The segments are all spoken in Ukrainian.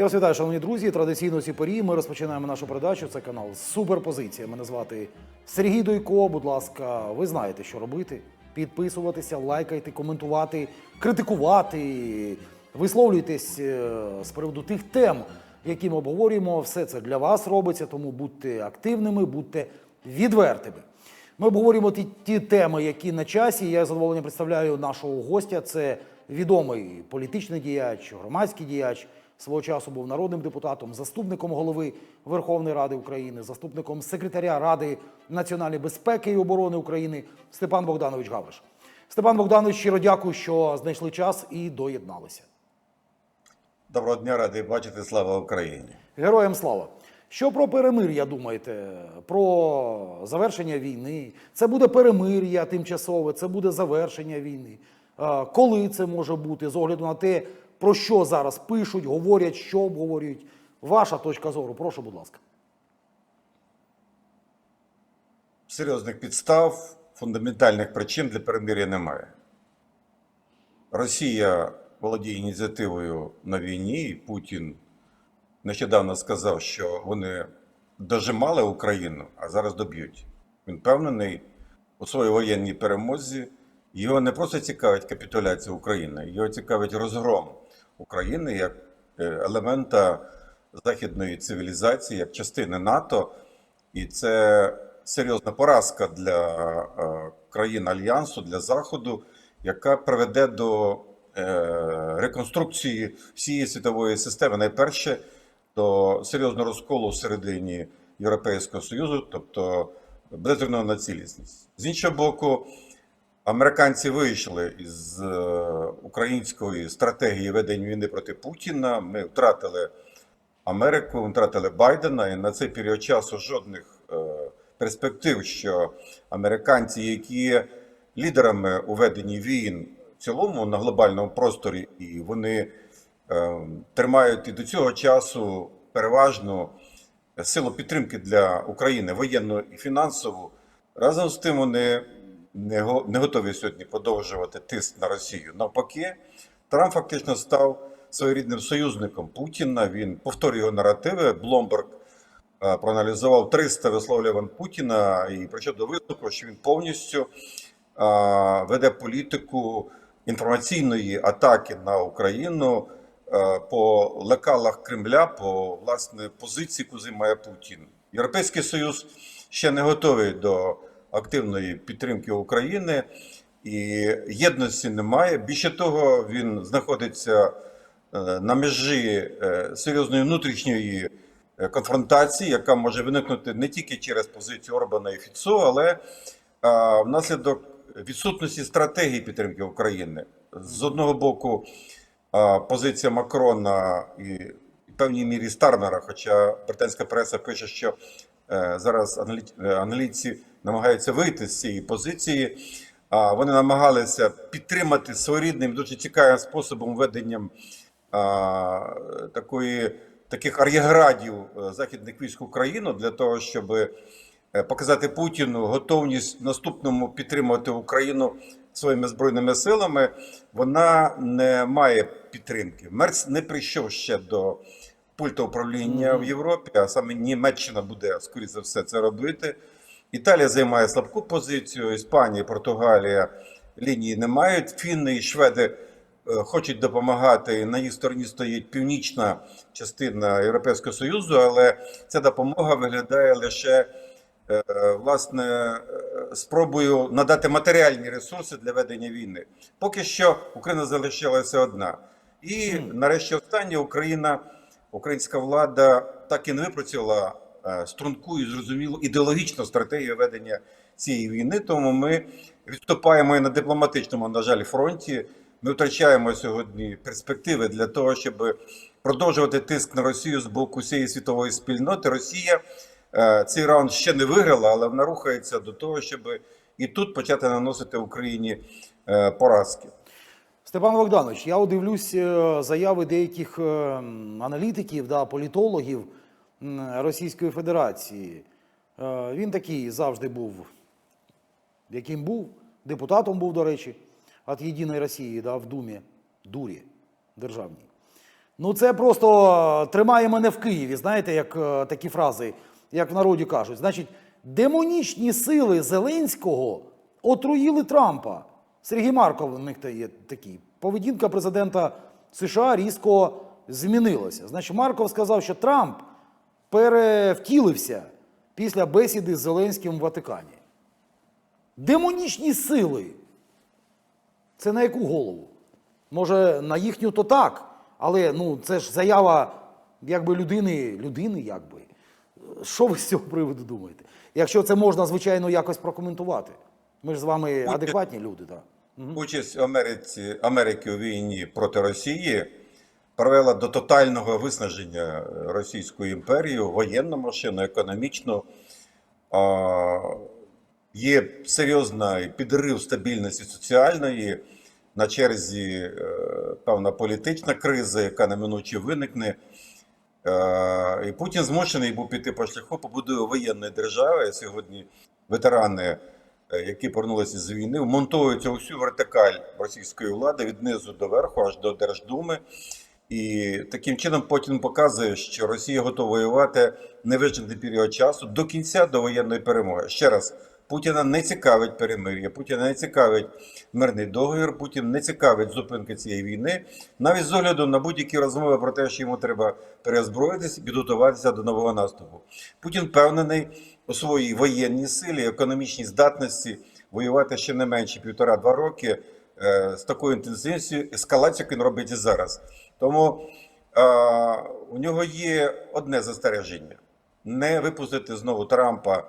Я вас вітаю, шановні друзі. Традиційно у порі ми розпочинаємо нашу передачу. Це канал Суперпозиція. Мене звати Сергій Дойко. Будь ласка, ви знаєте, що робити. Підписуватися, лайкайте, коментувати, критикувати, висловлюйтесь е, з приводу тих тем, які ми обговорюємо. Все це для вас робиться, тому будьте активними, будьте відвертими. Ми обговорюємо ті, ті теми, які на часі. Я з задоволенням представляю нашого гостя. Це відомий політичний діяч, громадський діяч. Свого часу був народним депутатом, заступником голови Верховної Ради України, заступником секретаря Ради національної безпеки і оборони України Степан Богданович Гавриш. Степан Богданович, щиро дякую, що знайшли час і доєдналися. Доброго дня, радий бачити. Слава Україні. Героям слава! Що про перемир'я думаєте? Про завершення війни? Це буде перемир'я тимчасове, це буде завершення війни. Коли це може бути, з огляду на те, про що зараз пишуть, говорять, що обговорюють? Ваша точка зору, прошу, будь ласка. Серйозних підстав, фундаментальних причин для перемир'я немає. Росія володіє ініціативою на війні, і Путін нещодавно сказав, що вони дожимали Україну, а зараз доб'ють. Він впевнений у своїй воєнній перемозі. Його не просто цікавить капітуляція України, його цікавить розгром України як е, елемента західної цивілізації, як частини НАТО. І це серйозна поразка для е, країн Альянсу, для Заходу, яка приведе до е, реконструкції всієї світової системи. Найперше до серйозного розколу всередині Європейського Союзу, тобто беззерновна цілісність. З іншого боку, американці вийшли із е, української стратегії ведення війни проти Путіна. Ми втратили Америку, втратили Байдена, і на цей період часу жодних е, перспектив, що американці, які є лідерами у веденні війн в цілому на глобальному просторі, і вони е, тримають і до цього часу переважну силу підтримки для України воєнну і фінансову. Разом з тим вони не, го- не готові сьогодні продовжувати тиск на Росію. Навпаки, Трамп фактично став своєрідним союзником Путіна. Він повторює його наративи. Бломберг е, проаналізував 300 висловлювань Путіна і прийшов до висновку, що він повністю е, веде політику інформаційної атаки на Україну е, по лекалах Кремля, по власне позиції, яку займає Путін. Європейський Союз ще не готовий до активної підтримки України. І єдності немає. Більше того, він знаходиться е, на межі е, серйозної внутрішньої е, конфронтації, яка може виникнути не тільки через позицію Орбана і Фіцо, але внаслідок відсутності стратегії підтримки України. З одного боку, позиція Макрона і в певній мірі Стармера, хоча британська преса пише, що зараз аналіт- аналітики намагаються вийти з цієї позиції. Вони намагалися підтримати своєрідним, дуже цікавим способом веденням такої, таких ар'єградів е, західних військ Україну для того, щоб е, показати Путіну готовність в наступному підтримувати Україну своїми збройними силами. Вона не має підтримки. Мерц не прийшов ще до пульта управління в Європі, а саме Німеччина буде, скоріше за все, це робити. Італія займає слабку позицію, Іспанія, Португалія лінії не мають. Фінни і шведи е, хочуть допомагати. На їх стороні стоїть північна частина Європейського Союзу, але ця допомога виглядає лише е, власне е, спробою надати матеріальні ресурси для ведення війни. Поки що Україна залишилася одна. І нарешті останнє Україна, українська влада так і не випрацювала струнку і зрозумілу ідеологічну стратегію ведення цієї війни. Тому ми відступаємо і на дипломатичному, на жаль, фронті. Ми втрачаємо сьогодні перспективи для того, щоб продовжувати тиск на Росію з боку всієї світової спільноти. Росія е, цей раунд ще не виграла, але вона рухається до того, щоб і тут почати наносити Україні е, поразки. Степан Богданович, я дивлюсь е, заяви деяких е, аналітиків, да, політологів Російської Федерації. Е, Він такий завжди був, яким був, депутатом був, до речі, від Єдиної Росії да, в Думі, дурі державній. Ну, це просто тримає мене в Києві, знаєте, як е, такі фрази, як в народі кажуть. Значить, демонічні сили Зеленського отруїли Трампа. Сергій Марков у них є такий. Поведінка президента США різко змінилася. Значить, Марков сказав, що Трамп перевтілився після бесіди з Зеленським в Ватикані. Демонічні сили. Це на яку голову? Може, на їхню то так, але ну, це ж заява якби людини, людини, якби. Що ви з цього приводу думаєте? Якщо це можна, звичайно, якось прокоментувати. Ми ж з вами адекватні люди, так. Участь Америці, Америки у війні проти Росії привела до тотального виснаження Російської імперії воєнну машину, економічну. А, Є серйозний підрив стабільності соціальної, на черзі е, певна політична криза, яка неминуче виникне. Е, І Путін змушений був піти по шляху побудови воєнної держави. Сьогодні ветерани, е, які повернулися з війни, вмонтовують цю всю вертикаль російської влади від низу до верху, аж до Держдуми. І таким чином Путін показує, що Росія готова воювати невизначений період часу до кінця до воєнної перемоги. Ще раз, Путіна не цікавить перемир'я, Путіна не цікавить мирний договір, Путін не цікавить зупинки цієї війни, навіть з огляду на будь-які розмови про те, що йому треба переозброїтися і підготуватися до нового наступу. Путін впевнений у своїй воєнній силі, економічній здатності воювати ще не менше півтора-два роки з такою інтенсивністю, ескалацію, як він робить і зараз. Тому е, у нього є одне застереження: не випустити знову Трампа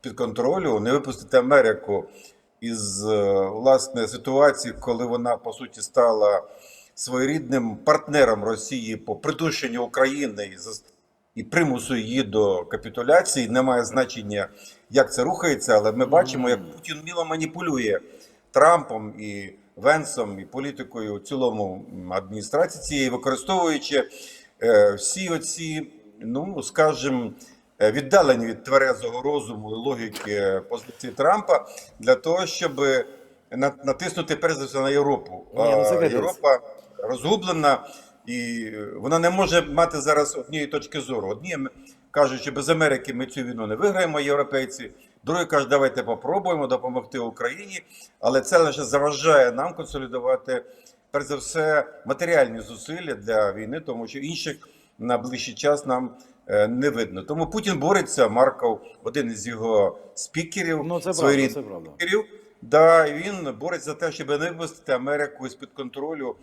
під контролю, не випустити Америку із е, власне ситуації, коли вона по суті стала своєрідним партнером Росії по придушенню України і і примусу її до капітуляції. Немає значення, як це рухається, але ми бачимо, як Путін міло маніпулює Трампом і Венсом, і політикою в цілому адміністрації цієї, використовуючи е, всі оці, ну скажімо, е, віддалені від тверезого розуму і логіки позиції Трампа для того, щоб натиснути перш за все на Європу. Ні. Європа розгублена, і вона не може мати зараз однієї точки зору. Одні кажуть, що без Америки ми цю війну не виграємо, європейці. Другі кажуть, давайте попробуємо допомогти Україні, але це лише заважає нам консолідувати перш за все матеріальні зусилля для війни, тому що інших на ближчий час нам е, не видно. Тому Путін бореться. Марков, один із його спікерів, Ну, це правда, це правда. спікерів. Да, він бореться за те, щоб не випустити Америку з під контролю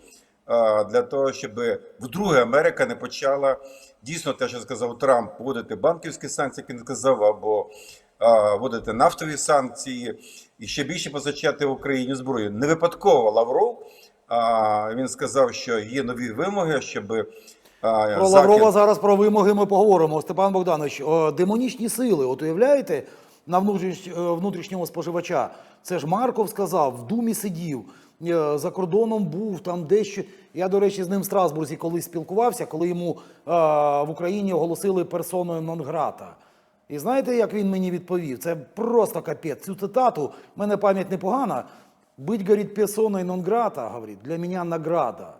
для того, щоб вдруге Америка не почала дійсно те, що сказав Трамп, вводити банківські санкції, як він сказав, або вводити нафтові санкції і ще більше позичати в Україні зброю. Не випадково Лавров. А, він сказав, що є нові вимоги, щоб Про Лаврова зараз про вимоги ми поговоримо. Степан Богданович, демонічні сили, от уявляєте, на е, внутрішнього споживача. Це ж Марков сказав, в Думі сидів, е, за кордоном був там дещо. Я, до речі, з ним в Страсбурзі колись спілкувався, коли йому е, в Україні оголосили персоною нон-грата. І знаєте, як він мені відповів? Це просто капець. Цю цитату, в мене пам'ять непогана. Быть, говорит, персоной нон-грата, говорит, для меня награда.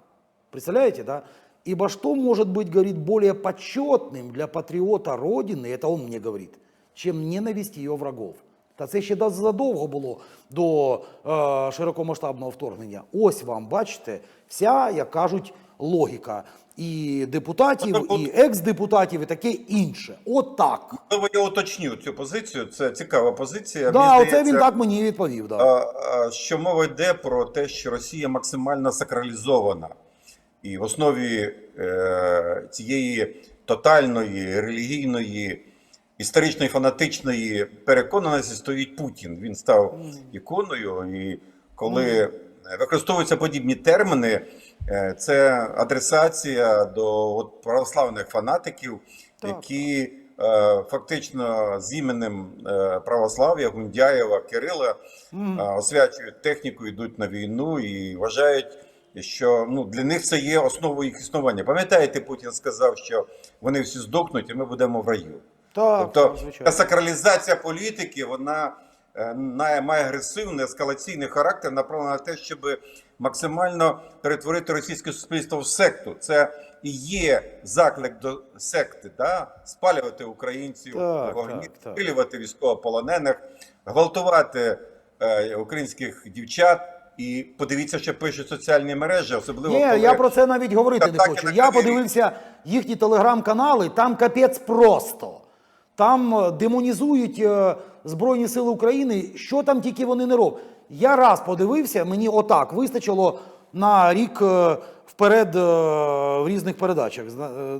Представляете, да? Ибо что может быть, говорит, более почетным для патриота Родины, это он мне говорит, чем ненависть ее врагов. Та це ще да- задовго було до е, широкомасштабного вторгнення. Ось вам, бачите, вся, як кажуть, логіка і депутатів, і екс-депутатів, і таке інше. От так. Можливо, я уточню цю позицію. Це цікава позиція. Да, Мені оце здається, він так мені відповів. Да. Що мова йде про те, що Росія максимально сакралізована, і в основі е, цієї тотальної релігійної, історичної фанатичної переконаності стоїть Путін. Він став іконою, і коли використовуються подібні терміни, е, це адресація до от, православних фанатиків, Так. які е, фактично з іменем е, православ'я Гундяєва Кирила е, освячують техніку, йдуть на війну і вважають, що ну для них це є основою їх існування. Пам'ятаєте, Путін сказав, що вони всі здохнуть, і ми будемо в раю. Так, Тобто звичайно. та сакралізація політики, вона на- має агресивний ескалаційний характер, направлений на те, щоб максимально перетворити російське суспільство в секту. Це і є заклик до секти, да? спалювати українців Так, вогні, так, так. спилювати військовополонених, гвалтувати е, українських дівчат. І подивіться, що пишуть соціальні мережі, особливо Ні, коли я про це навіть говорити не хочу. Я подивився їхні телеграм-канали, там капець просто. Там е, демонізують е, Збройні Сили України, що там тільки вони не роблять. Я раз подивився, мені отак вистачило на рік е, вперед в різних передачах.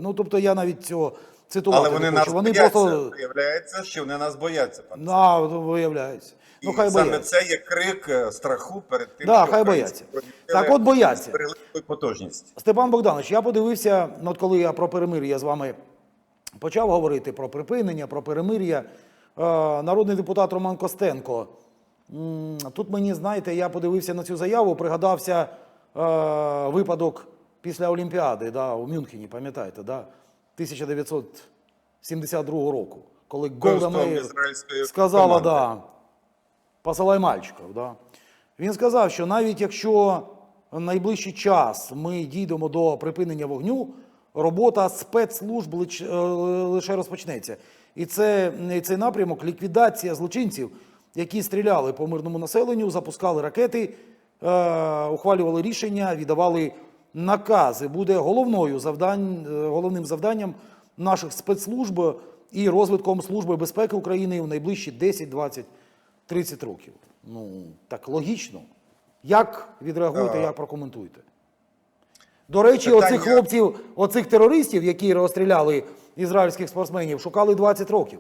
Ну, тобто я навіть цього цитувати але вони не нас. Вони бояться. просто Виявляється, що вони нас бояться. Пане. на, виявляється. Ну, хай саме бояться. це є крик страху перед тим, Да, що хай бояться. Так от бояться. потужність. Степан Богданович, я подивився, ну, от коли я про перемир'я з вами почав говорити про припинення, про перемир'я. Е, народний депутат Роман Костенко. Тут мені, знаєте, я подивився на цю заяву, пригадався е, випадок після Олімпіади да, у Мюнхені, пам'ятаєте, да, 1972 року, коли Голда Меїр сказала, да, посилай мальчиків. Да. Він сказав, що навіть якщо в найближчий час ми дійдемо до припинення вогню, робота спецслужб е, лише розпочнеться. І це, і цей напрямок ліквідація злочинців, які стріляли по мирному населенню, запускали ракети, е, ухвалювали рішення, віддавали накази. Буде головною завдань, е, головним завданням наших спецслужб і розвитком Служби безпеки України в найближчі 10, 20, 30 років. Ну, так логічно. Як відреагуєте, як прокоментуєте? До речі, Питання- оцих хлопців, оцих терористів, які розстріляли ізраїльських спортсменів, шукали 20 років.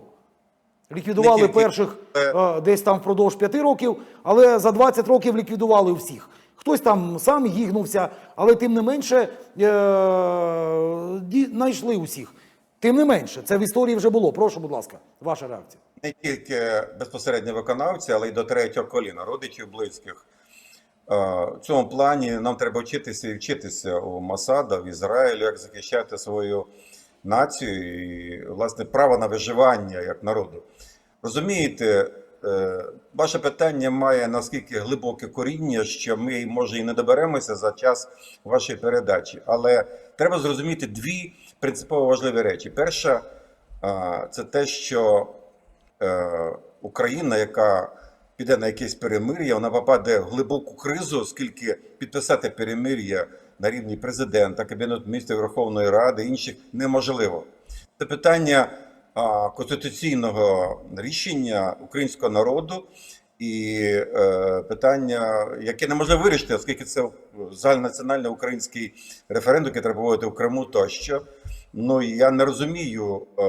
Ліквідували тільки. перших е, десь там впродовж 5 років, але за 20 років ліквідували всіх. Хтось там сам гігнувся, але тим не менше е, знайшли усіх. Тим не менше, це в історії вже було. Прошу, будь ласка, ваша реакція. Не тільки безпосередньо виконавці, але й до третього коліна, родичів близьких. В цьому плані нам треба вчитися і вчитися у Масада, в Ізраїлі, як захищати свою націю і, власне, право на виживання як народу. Розумієте, е, ваше питання має наскільки глибоке коріння, що ми, може, і не доберемося за час вашої передачі. Але треба зрозуміти дві принципово важливі речі. Перша це те, що е, Україна, яка піде на якесь перемир'я, вона попаде в глибоку кризу, оскільки підписати перемир'я на рівні президента, Кабінету міністрів Верховної Ради інших неможливо. Це питання конституційного рішення українського народу. І е, питання, яке неможливо вирішити, оскільки це загальнонаціональний український референдум, який треба проводити в Криму тощо. Ну і я не розумію е,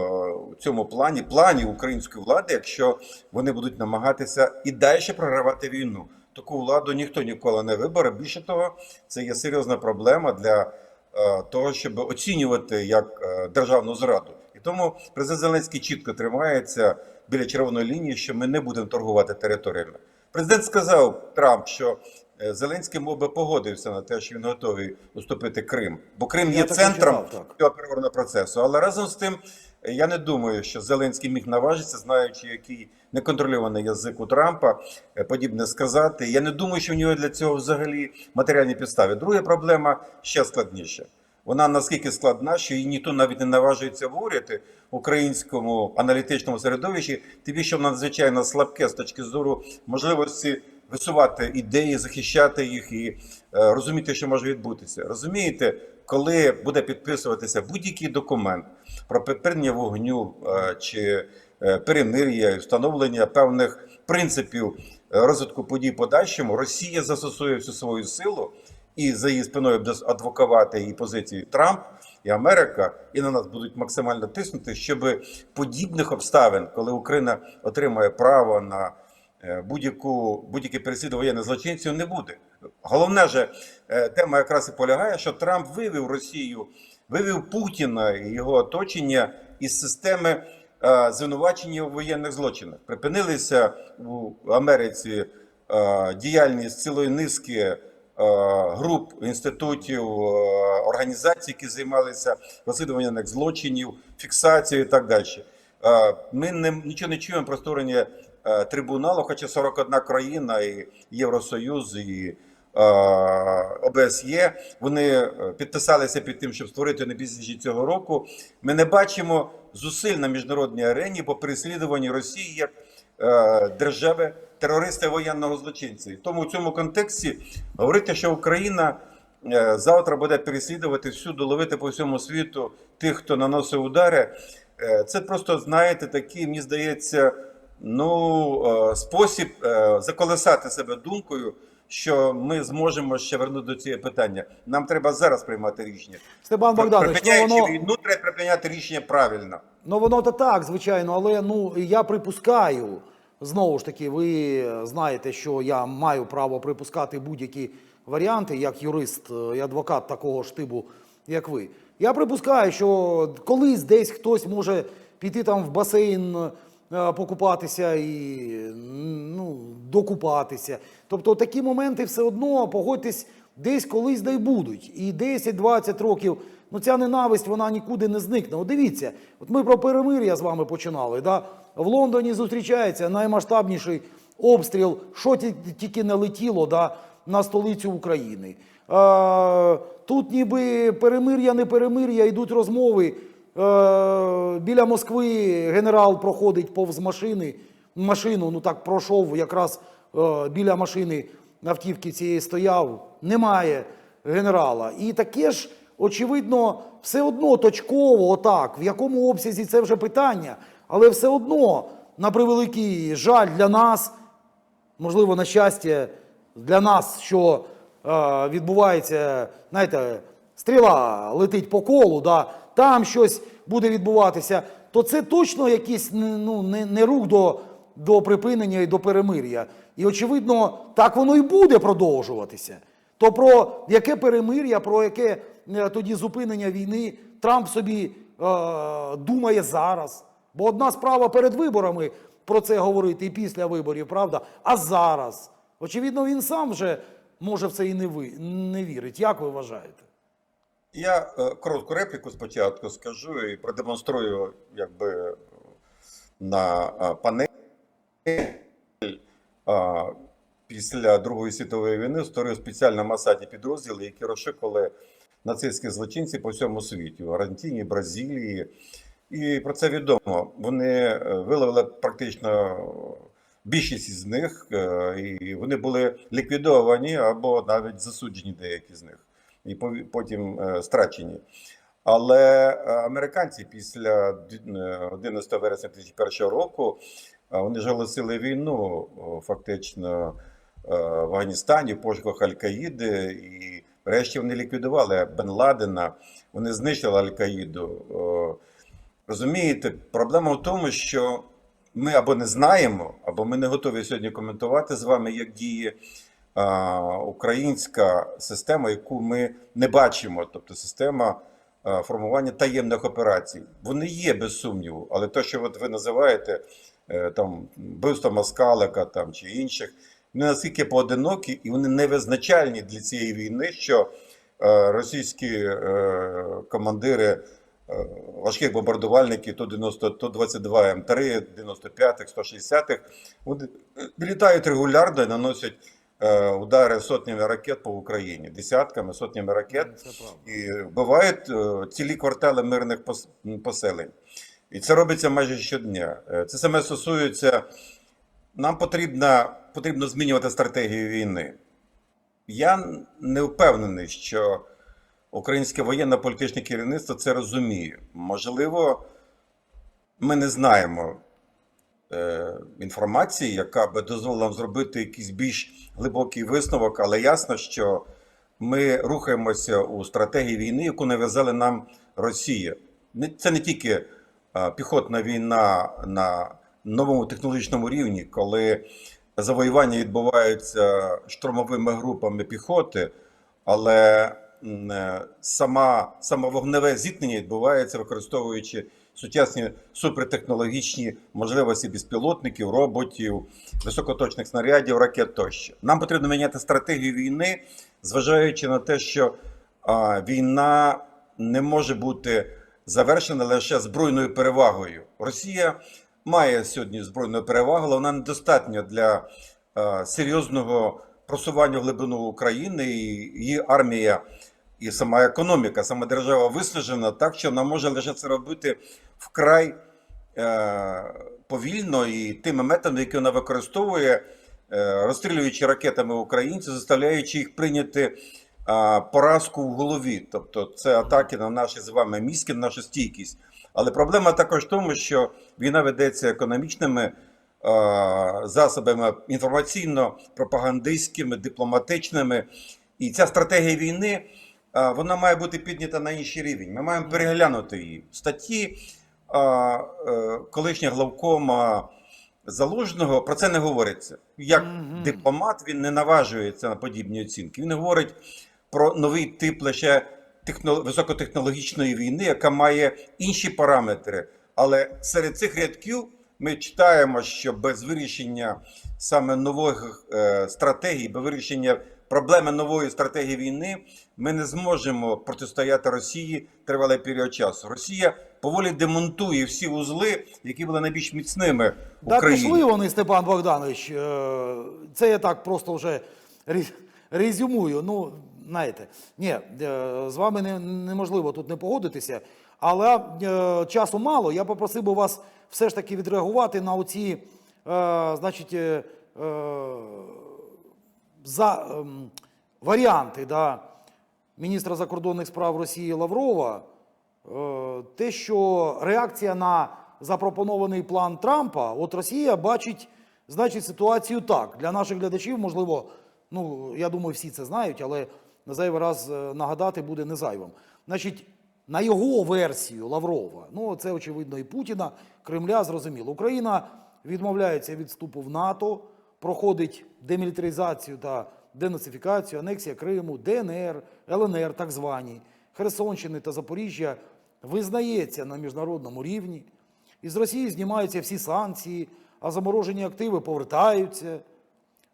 у цьому плані плані української влади, якщо вони будуть намагатися і далі програвати війну. Таку владу ніхто ніколи не вибере. Більше того, це є серйозна проблема для е, того, щоб оцінювати як е, державну зраду. І тому президент Зеленський чітко тримається біля червоної лінії, що ми не будемо торгувати територіями. Президент сказав Трамп, що е, Зеленський мов би погодився на те, що він готовий уступити Крим, бо Крим Я є центром читав, цього переговорного процесу. Але разом з тим, е, я не думаю, що Зеленський міг наважитися, знаючи, який неконтрольований язик у Трампа, е, подібне сказати. Я не думаю, що в нього для цього взагалі матеріальні підстави. Друга проблема ще складніша. Вона наскільки складна, що її ніхто навіть не наважується обговорювати в українському аналітичному середовищі, тим більше вона надзвичайно слабке з точки зору можливості висувати ідеї, захищати їх і е, розуміти, що може відбутися. Розумієте, коли буде підписуватися будь-який документ про припинення вогню е, чи е, перемир'я, встановлення певних принципів е, розвитку подій подальшому, Росія застосує всю свою силу і за її спиною буде адвокувати її позиції Трамп і Америка, і на нас будуть максимально тиснути, щоб подібних обставин, коли Україна отримає право на е, будь-яку будь-яке воєнних злочинців, не буде. Головне же е, тема якраз і полягає, що Трамп вивів Росію, вивів Путіна і його оточення із системи е, звинувачення у воєнних злочинах. Припинилися у Америці діяльність цілої низки груп, інститутів, е, організацій, які займалися розслідуванням злочинів, фіксацією і так далі. Е, Ми не, нічого не чуємо про створення е, трибуналу, хоча 41 країна, і Євросоюз, і е, ОБСЄ, вони е, підписалися під тим, щоб створити не пізніше цього року. Ми не бачимо зусиль на міжнародній арені по переслідуванні Росії як е, держави терористи воєнного злочинця. І тому в цьому контексті говорити, що Україна е, завтра буде переслідувати всюди, ловити по всьому світу тих, хто наносив удари. Е, Це просто, знаєте, такий, мені здається, ну, е, спосіб е, заколесати себе думкою, що ми зможемо ще вернути до цього питання. Нам треба зараз приймати рішення. Степан Богданович, ну Припиняючи воно, війну, треба припиняти рішення правильно. ну воно то так, звичайно, але ну я припускаю. Знову ж таки, ви знаєте, що я маю право припускати будь-які варіанти, як юрист е, і адвокат такого ж типу, як ви. Я припускаю, що колись десь хтось може піти там в басейн покупатися і ну, докупатися. Тобто такі моменти все одно, погодьтесь, десь колись дай будуть. І 10-20 років, ну ця ненависть вона нікуди не зникне. От дивіться, от ми про перемир'я з вами починали. Да? В Лондоні зустрічається наймасштабніший обстріл, що тільки не летіло да, на столицю України. Е, тут ніби перемир'я, не перемир'я, йдуть розмови. Е, біля Москви генерал проходить повз машини. Машину, ну так пройшов якраз е, біля машини автівки цієї стояв. Немає генерала. І таке ж, очевидно, все одно точково, отак, в якому обсязі це вже питання, але все одно, на превеликий жаль для нас, можливо, на щастя для нас, що е, відбувається, знаєте, стріла летить по колу, да, там щось буде відбуватися, то це точно якийсь ну, не, не рух до, до припинення і до перемир'я. І, очевидно, так воно і буде продовжуватися. То про яке перемир'я, про яке е, тоді зупинення війни Трамп собі е, думає зараз. Бо одна справа перед виборами про це говорити і після виборів, правда? А зараз. Очевидно, він сам вже може в це і не, ви, не вірить. Як ви вважаєте? Я е, коротку репліку спочатку скажу і продемонструю, якби на е, панелі е, після Другої світової війни створив спеціально масаді підрозділи, які розшукували нацистські злочинці по всьому світі в Аргентині, Бразилії. І про це відомо. Вони виловили практично більшість із них, і вони були ліквідовані або навіть засуджені деякі з них, і потім е, страчені. Але е, американці після е, 11 вересня 2001 року е, вони ж оголосили війну фактично е, в Афганістані, в пошуках Аль-Каїди, і врешті вони ліквідували Бен Ладена, вони знищили Аль-Каїду. Розумієте, проблема в тому, що ми або не знаємо, або ми не готові сьогодні коментувати з вами, як діє українська система, яку ми не бачимо, тобто система формування таємних операцій. Вони є без сумніву, але те, що от ви називаєте е, там вбивство Москалика там чи інших, вони наскільки поодинокі і вони не визначальні для цієї війни, що е, російські е, командири важких бомбардувальників Ту-90, Ту-22 М3, 95-х, 160-х, вони літають регулярно і наносять удари сотнями ракет по Україні, десятками, сотнями ракет і вбивають е, цілі квартали мирних поселень. І це робиться майже щодня. Е, Це саме стосується. Нам потрібно, потрібно змінювати стратегію війни. Я не впевнений, що українське воєнно-політичне керівництво це розуміє. Можливо, ми не знаємо е, інформації, яка би дозволила нам зробити якийсь більш глибокий висновок, але ясно, що ми рухаємося у стратегії війни, яку нав'язали нам Росія. Це не тільки е, піхотна війна на новому технологічному рівні, коли завоювання відбуваються штурмовими групами піхоти, але е, сама, саме вогневе зіткнення відбувається використовуючи сучасні супертехнологічні можливості безпілотників, роботів, високоточних снарядів, ракет тощо. Нам потрібно міняти стратегію війни, зважаючи на те, що а, війна не може бути завершена лише збройною перевагою. Росія має сьогодні збройну перевагу, але вона недостатня для е, серйозного просування в глибину України. І її армія і сама економіка, сама держава виснажена так, що вона може лише це робити вкрай е, повільно і тими методами, які вона використовує, е, розстрілюючи ракетами українців, заставляючи їх прийняти поразку в голові. Тобто це атаки на наші з вами мізки, на нашу стійкість. Але проблема також в тому, що війна ведеться економічними засобами інформаційно-пропагандистськими, дипломатичними. І ця стратегія війни вона має бути піднята на інший рівень. Ми маємо переглянути її. Статті е, колишнього главкома Залужного про це не говориться. Як дипломат він не наважується на подібні оцінки. Він говорить про новий тип лише високотехнологічної війни, яка має інші параметри. Але серед цих рядків ми читаємо, що без вирішення саме нових е, стратегій, без вирішення проблеми нової стратегії війни, ми не зможемо протистояти Росії тривалий період часу. Росія поволі демонтує всі узли, які були найбільш міцними в Так Україні. пішли вони, Степан Богданович. Е, Це я так просто вже резюмую. Ну, знаєте, ні, е, з вами неможливо тут не погодитися. Але е, часу мало. Я попросив би вас все ж таки відреагувати на оці, значить, е, за, ем, варіанти да, міністра закордонних справ Росії Лаврова. Е, те, що реакція на запропонований план Трампа, от Росія бачить, значить, ситуацію так. Для наших глядачів, можливо, ну я думаю, всі це знають, але на зайвий раз е, нагадати буде не зайвим. Значить, на його версію Лаврова, ну це очевидно і Путіна, Кремля зрозуміло. Україна відмовляється від вступу в НАТО, проходить демілітаризацію та денацифікацію, анексія Криму, ДНР, ЛНР, так звані, Херсонщини та Запоріжжя визнається на міжнародному рівні. Із Росії знімаються всі санкції, а заморожені активи повертаються.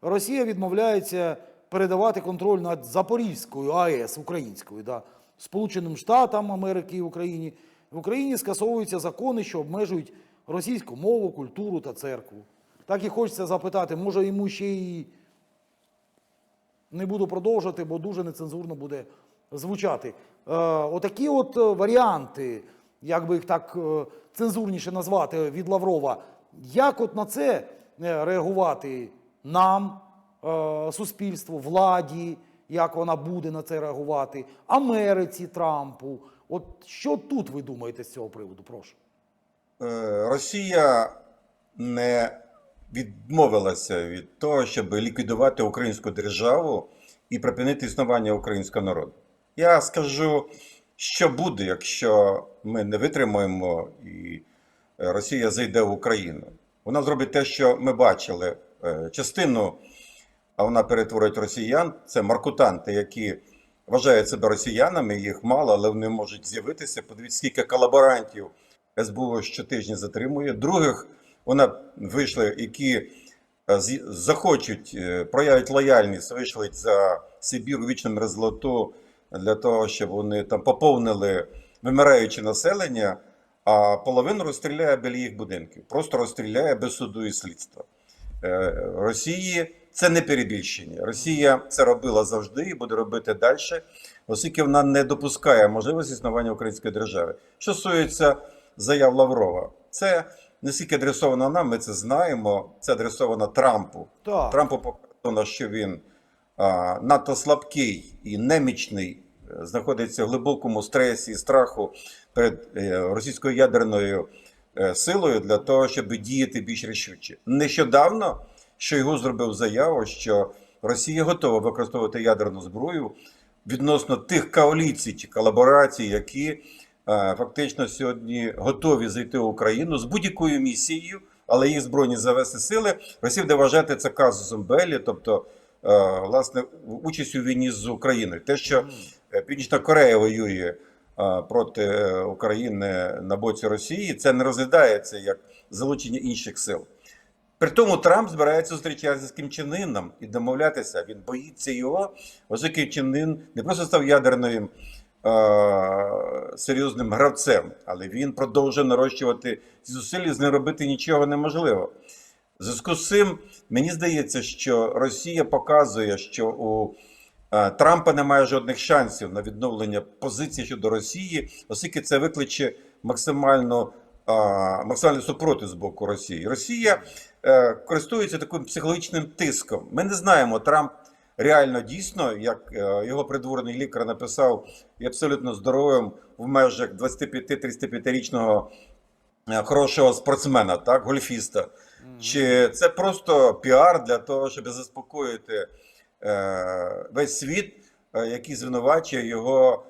Росія відмовляється передавати контроль над Запорізькою АЕС українською, да, Сполученим Штатам Америки і Україні. В Україні скасовуються закони, що обмежують російську мову, культуру та церкву. Так і хочеться запитати, може йому ще і не буду продовжувати, бо дуже нецензурно буде звучати. Е, отакі от е, варіанти, як би їх так е, цензурніше назвати від Лаврова, як от на це е, реагувати нам, е, суспільству, владі, як вона буде на це реагувати, Америці, Трампу? От що тут ви думаєте з цього приводу? Прошу. Росія не відмовилася від того, щоб ліквідувати українську державу і припинити існування українського народу. Я скажу, що буде, якщо ми не витримаємо і е, Росія зайде в Україну. Вона зробить те, що ми бачили. Е, Частину а вона перетворить росіян. Це маркутанти, які вважають себе росіянами, їх мало, але вони можуть з'явитися. Подивіться, скільки колаборантів СБУ щотижня затримує. Других вона вийшли, які е, захочуть, е, проявлять лояльність, вийшли за Сибір у вічному мерзлоту для того, щоб вони там поповнили вимираюче населення, а половину розстріляє біля їх будинків. Просто розстріляє без суду і слідства. Е, Росії це не перебільшення. Росія це робила завжди і буде робити далі, оскільки вона не допускає можливості існування української держави. Що стосується заяв Лаврова, це не стільки адресовано нам, ми це знаємо. Це адресовано Трампу. Так. Трампу показано, що він а, надто слабкий і немічний, е, знаходиться в глибокому стресі і страху перед е, російською ядерною е, силою для того, щоб діяти більш рішуче. Нещодавно Шойгу зробив заяву, що Росія готова використовувати ядерну зброю відносно тих коаліцій чи колаборацій, які фактично сьогодні готові зайти в Україну з будь-якою місією, але їх збройні завести сили. Росія буде вважати це казусом Белі, тобто е, власне участь у війні з Україною. Те, що е, Північна Корея воює е, проти е, України на боці Росії, це не розглядається як залучення інших сил. При тому Трамп збирається зустрічатися з Кім Чен Іном і домовлятися. Він боїться його, оскільки Кім Чен Ін не просто став ядерним е, серйозним гравцем, але він продовжує нарощувати ці зусилля, з ним робити нічого неможливо. В зв'язку з цим мені здається, що Росія показує, що у е, Трампа немає жодних шансів на відновлення позиції щодо Росії, оскільки це викличе максимально, е, максимальний супротив з боку Росії. Росія е, користується таким психологічним тиском. Ми не знаємо, Трамп реально дійсно, як е, його придворний лікар написав, є абсолютно здоровим в межах 25-35-річного е, хорошого спортсмена, так, гольфіста. Чи це просто піар для того, щоб заспокоїти е, весь світ, який звинувачує його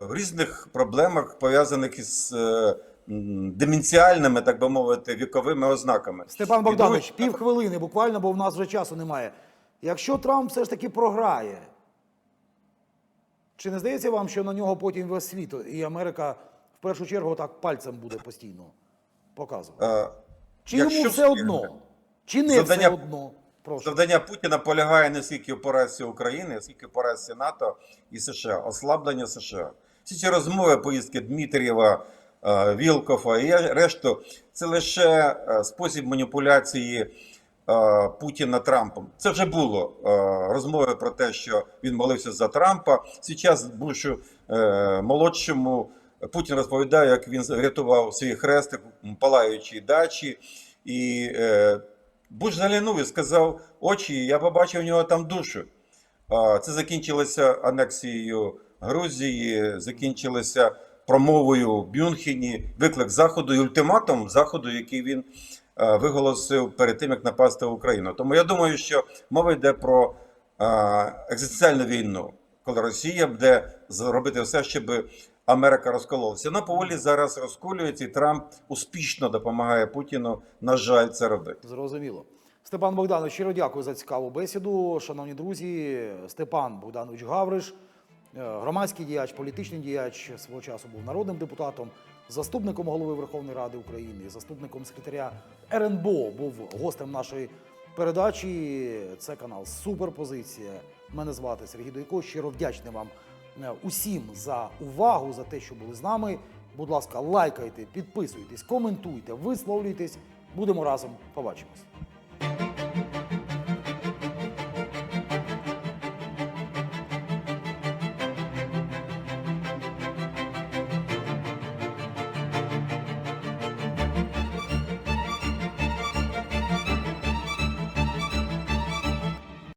в різних проблемах, пов'язаних із деменціальними, так би мовити, віковими ознаками. Степан Богданович, друге- пів хвилини буквально, бо в нас вже часу немає. Якщо Трамп все ж таки програє, чи не здається вам, що на нього потім весь світ і Америка в першу чергу так пальцем буде постійно показувати? Е, Чи йому все одно? Чи не Завдання- все одно? Прошу. Завдання Путіна полягає не скільки в поразці України, а скільки в поразці НАТО і США, ослаблення США. Всі ці розмови, поїздки Дмитрієва, е, Вілкова і решту, це лише е, спосіб маніпуляції Путіна Трампом. Це вже було е, розмови про те, що він молився за Трампа. Зараз Бушу е, молодшому Путін розповідає, як він врятував свій хрестик палаючій дачі. І е, Буш заглянув і сказав очі, я побачив у нього там душу. Це закінчилося анексією Грузії, закінчилося промовою в Бюнхені, виклик Заходу і ультиматум Заходу, який він е, виголосив перед тим, як напасти в Україну. Тому я думаю, що мова йде про е, екзистенціальну війну, коли Росія буде зробити все, щоб Америка розкололася. Вона поволі зараз розколюється, і Трамп успішно допомагає Путіну, на жаль, це робити. Зрозуміло. Степан Богданович, щиро дякую за цікаву бесіду. Шановні друзі, Степан Богданович Гавриш, е, громадський діяч, політичний діяч свого часу був народним депутатом, заступником голови Верховної Ради України, заступником секретаря РНБО був гостем нашої передачі. Це канал Суперпозиція. Мене звати Сергій Дойко. Щиро вдячний вам е, усім за увагу, за те, що були з нами. Будь ласка, лайкайте, підписуйтесь, коментуйте, висловлюйтесь. Будемо разом. Побачимось.